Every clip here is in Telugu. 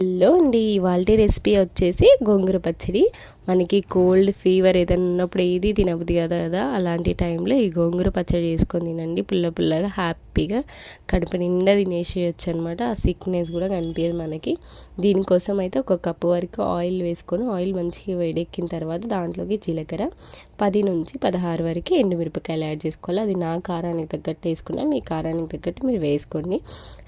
హలో అండి ఇవాళ రెసిపీ వచ్చేసి గోంగూర పచ్చడి. మనకి కోల్డ్ ఫీవర్ ఏదైనా ఉన్నప్పుడు ఏది తినబుద్ది కదా కదా అలాంటి టైంలో ఈ గోంగూర పచ్చడి చేసుకొని తినండి. పుల్ల పుల్లగా హ్యాపీగా కడుపు నిండా తినేసేయచ్చు అనమాట ఆ సిక్నెస్ కూడా కనిపించదు మనకి. దీనికోసం అయితే ఒక కప్పు వరకు ఆయిల్ వేసుకొని ఆయిల్ మంచిగా వేడెక్కిన తర్వాత దాంట్లోకి జీలకర్ర పది నుంచి పదహారు వరకు ఎండుమిరపకాయలు యాడ్ చేసుకోవాలి. అది నా కారానికి తగ్గట్టు వేసుకున్నా మీ కారానికి తగ్గట్టు మీరు వేసుకోండి.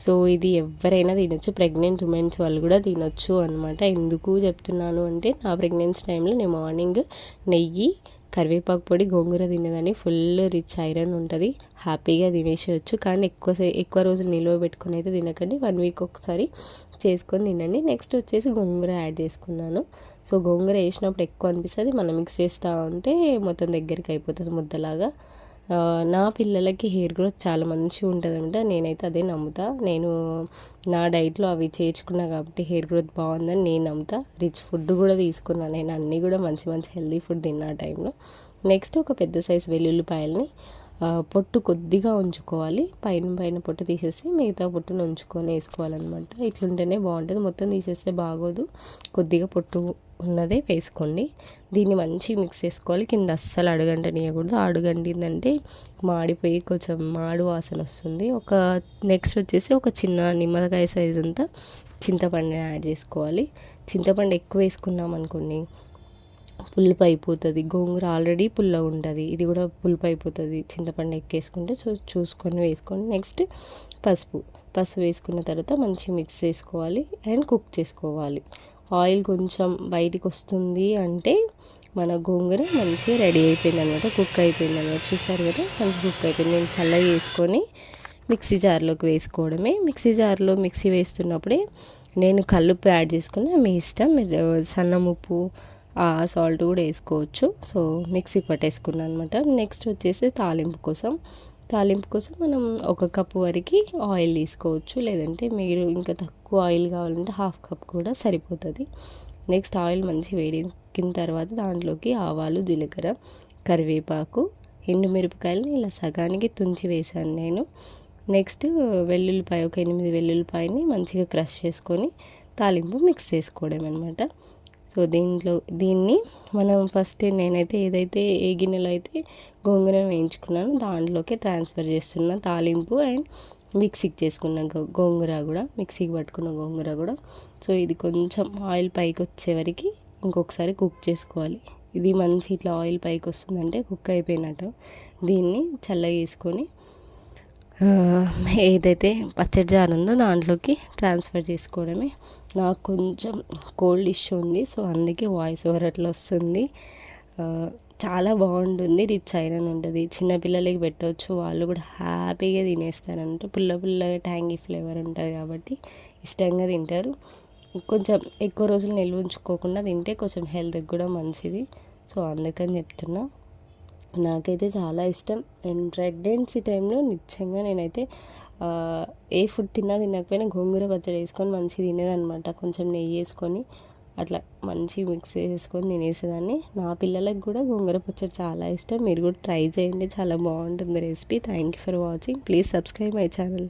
సో ఇది ఎవరైనా తినొచ్చు. ప్రెగ్నెంట్ ఉమెన్స్ వాళ్ళు కూడా తినొచ్చు అనమాట ఎందుకు చెప్తున్నాను అంటే నా ప్రెగ్నెన్సీ టైంలో నేను మార్నింగ్ నెయ్యి కరివేపాకు పొడి గోంగూర తినేదాన్ని. ఫుల్ రిచ్ ఐరన్ ఉంటుంది. హ్యాపీగా తినేసేయచ్చు. కానీ ఎక్కువ ఎక్కువ రోజులు నిల్వ పెట్టుకుని అయితే తినకండి. వన్ వీక్ ఒకసారి చేసుకొని తినండి. నెక్స్ట్ వచ్చేసి గోంగూర యాడ్ చేసుకున్నాను. సో గోంగూర వేసినప్పుడు ఎక్కువ అనిపిస్తుంది. మనం మిక్స్ చేస్తూ ఉంటే మొత్తం దగ్గరికి అయిపోతుంది ముద్దలాగా. నా పిల్లలకి హెయిర్ గ్రోత్ చాలా మంచిగా ఉంటుందంట. నేనైతే అదే నమ్ముతా. నేను నా డైట్లో అవి చేర్చుకున్నా కాబట్టి హెయిర్ గ్రోత్ బాగుందని నేను నమ్ముతా. రిచ్ ఫుడ్ కూడా తీసుకున్నాను నేను అన్నీ కూడా మంచి మంచి హెల్దీ ఫుడ్ తిన్నా టైంలో. నెక్స్ట్ ఒక పెద్ద సైజ్ వెల్లుల్లిపాయలని పొట్టు కొద్దిగా ఉంచుకోవాలి. పైన పైన పొట్టు తీసేసి మిగతా పొట్టును ఉంచుకొని వేసుకోవాలన్నమాట. ఇట్లుంటేనే బాగుంటుంది. మొత్తం తీసేస్తే బాగోదు. కొద్దిగా పొట్టు ఉన్నదే వేసుకోండి. దీన్ని మంచి మిక్స్ చేసుకోవాలి. కింద అస్సలు అడుగంటనియకూడదు. అడుగంటిందంటే మాడిపోయి కొంచెం మాడు వాసన వస్తుంది. ఒక నెక్స్ట్ వచ్చేసి ఒక చిన్న నిమ్మకాయ సైజ్ అంతా చింతపండు యాడ్ చేసుకోవాలి. చింతపండు ఎక్కువ వేసుకున్నాం అనుకోండి పులుపు అయిపోతుంది. గోంగూర ఆల్రెడీ పుల్ల ఉంటుంది. ఇది కూడా పులుపు అయిపోతుంది. చింతపండు ఎక్కేసుకుంటే చూ చూసుకొని వేసుకొని నెక్స్ట్ పసుపు. పసుపు వేసుకున్న తర్వాత మంచిగా మిక్స్ చేసుకోవాలి అండ్ కుక్ చేసుకోవాలి. ఆయిల్ కొంచెం బయటికి వస్తుంది అంటే మన గోంగూర మంచిగా రెడీ అయిపోయింది అనమాట కుక్ అయిపోయింది అనమాట చూసారు కదా? మంచి కుక్ అయిపోయింది. నేను చల్లగా వేసుకొని మిక్సీ జార్లోకి వేసుకోవడమే. మిక్సీ జార్లో మిక్సీ వేస్తున్నప్పుడే నేను కల్లుప్పు యాడ్ చేసుకుని మీ ఇష్టం. మీరు సన్నం ఉప్పు సాల్ట్ కూడా వేసుకోవచ్చు. సో మిక్సీ పట్టేసుకున్నాను అనమాట నెక్స్ట్ వచ్చేసి తాలింపు కోసం. తాలింపు కోసం మనం ఒక కప్పు వరకు ఆయిల్ తీసుకోవచ్చు. లేదంటే మీరు ఇంకా తక్కువ ఆయిల్ కావాలంటే హాఫ్ కప్ కూడా సరిపోతుంది. నెక్స్ట్ ఆయిల్ మంచి వేడికిన తర్వాత దాంట్లోకి ఆవాలు జీలకర్ర కరివేపాకు ఎండుమిరపకాయలని ఇలా సగానికి తుంచి వేశాను నేను. నెక్స్ట్ వెల్లుల్లిపాయ ఒక ఎనిమిది వెల్లుల్లిపాయని మంచిగా క్రష్ చేసుకొని తాలింపు మిక్స్ చేసుకోవడం అనమాట సో దీంట్లో దీన్ని మనం ఫస్ట్ నేనైతే ఏదైతే ఏ గిన్నెలో అయితే గోంగూర వేయించుకున్నానో దాంట్లోకి ట్రాన్స్ఫర్ చేస్తున్న తాలింపు అండ్ మిక్సీకి చేసుకున్న గోంగూర కూడా మిక్సీకి పట్టుకున్న గోంగూర కూడా. సో ఇది కొంచెం ఆయిల్ పైకి వచ్చే ఇంకొకసారి కుక్ చేసుకోవాలి. ఇది మంచి ఇట్లా ఆయిల్ పైకి వస్తుందంటే కుక్ అయిపోయినట్టు. దీన్ని చల్లగా వేసుకొని ఏదైతే పచ్చడి జార్ ఉందో దాంట్లోకి ట్రాన్స్ఫర్ చేసుకోవడమే. నాకు కొంచెం కోల్డ్ ఇష్యూ ఉంది సో అందుకే వాయిస్ ఓవర్ అట్లా వస్తుంది. చాలా బాగుంటుంది రిచ్ ఐరన్ ఉంటుంది. చిన్నపిల్లలకి పెట్టవచ్చు వాళ్ళు కూడా హ్యాపీగా తినేస్తారంట. పుల్ల పుల్లగా ట్యాంగీ ఫ్లేవర్ ఉంటుంది కాబట్టి ఇష్టంగా తింటారు. కొంచెం ఎక్కువ రోజులు నిల్వ ఉంచుకోకుండా తింటే కొంచెం హెల్త్కి కూడా మంచిది. సో అందుకని చెప్తున్నా. నాకైతే చాలా ఇష్టం. అండ్ ప్రెగ్నెన్సీ టైంలో నిజంగా నేనైతే ఏ ఫుడ్ తిన్నా తినకపోయినా గోంగూర పచ్చడి వేసుకొని మంచిగా తినేదనమాట కొంచెం నెయ్యి వేసుకొని అట్లా మంచి మిక్స్ చేసుకొని తినేసేదాన్ని. నా పిల్లలకు కూడా గోంగూర పచ్చడి చాలా ఇష్టం. మీరు కూడా ట్రై చేయండి. చాలా బాగుంటుంది recipe. Thank you for watching please subscribe my channel